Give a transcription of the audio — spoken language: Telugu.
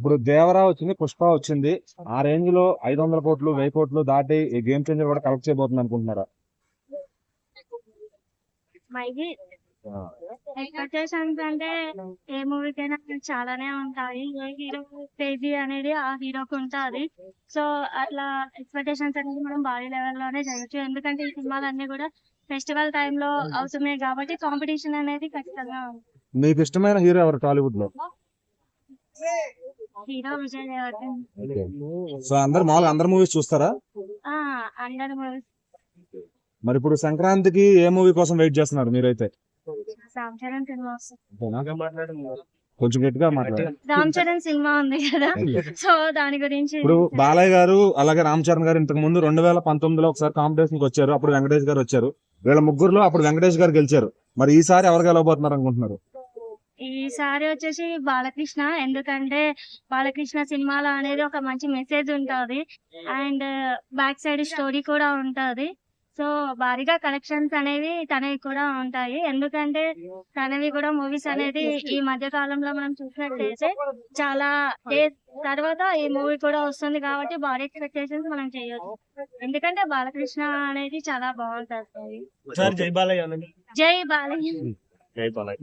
ఇప్పుడు దేవరా వచ్చింది పుష్ప వచ్చింది. ఆ రేంజ్లో ఐదు వందల కోట్లు వెయ్యి కోట్లు దాటి ఈ గేమ్ చేంజర్ కూడా కలెక్ట్ చేయబోతుంది అనుకుంటున్నారా? ఎక్స్పెక్టేషన్స్ అంటే ఏ మూవీకైనా చాలానే ఉంటాయి. ఏ హీరో పేజీ అనేది ఆ హీరోకి ఉంటుంది. సో అట్లా ఎక్స్పెక్టేషన్స్ అనేది మనం భారీ లెవెల్లోనే చేయొచ్చు ఎందుకంటే ఈ సినిమాలన్నీ కూడా ఫెస్టివల్ టైంలో అవుతున్నాయి కాబట్టి కాంపిటీషన్ అనేది ఖచ్చితంగా. మీకు ఇష్టమైన హీరో ఎవరు టాలీవుడ్లో హీరో విజయ్ దేవరకొండ సో అందరు మామూలుగా అందరు మూవీస్ చూస్తారా? ఆ, అందరు మూవీస్. మరి ఇప్పుడు సంక్రాంతికి ఏ మూవీ కోసం వెయిట్ చేస్తున్నారు మీరైతే? సినిమా. కొంచెం గట్టిగా మాట్లాడారు రామ్ చరణ్ సినిమా ఉంది కదా. సో దాని గురించి ఇప్పుడు బాలయ్య గారు అలాగే రామ్ చరణ్ గారు ఇంతకు ముందు రెండు వేల పంతొమ్మిదిలో ఒకసారి కాంపిటీషన్కి వచ్చారు. అప్పుడు వెంకటేష్ గారు వచ్చారు. వీళ్ళ ముగ్గురులో అప్పుడు వెంకటేష్ గారు గెలిచారు. మరి ఈసారి ఎవరు గెలవబోతున్నారు అనుకుంటున్నారు? ఈసారి వచ్చేసి బాలకృష్ణ. ఎందుకంటే బాలకృష్ణ సినిమాలో అనేది ఒక మంచి మెసేజ్ ఉంటది. అండ్ బ్యాక్ సైడ్ స్టోరీ కూడా ఉంటది. సో భారీగా కలెక్షన్స్ అనేవి తనవి కూడా ఉంటాయి. ఎందుకంటే తనవి కూడా మూవీస్ అనేది ఈ మధ్య కాలంలో మనం చూసినట్లయితే చాలా డేస్ తర్వాత ఈ మూవీ కూడా వస్తుంది కాబట్టి భారీ ఎక్స్పెక్టేషన్స్ మనం చేయొచ్చు. ఎందుకంటే బాలకృష్ణ అనేది చాలా బాగుంటది. సార్ జై బాలయ్య అనండి. జై బాలయ్య. జై బాలయ్య.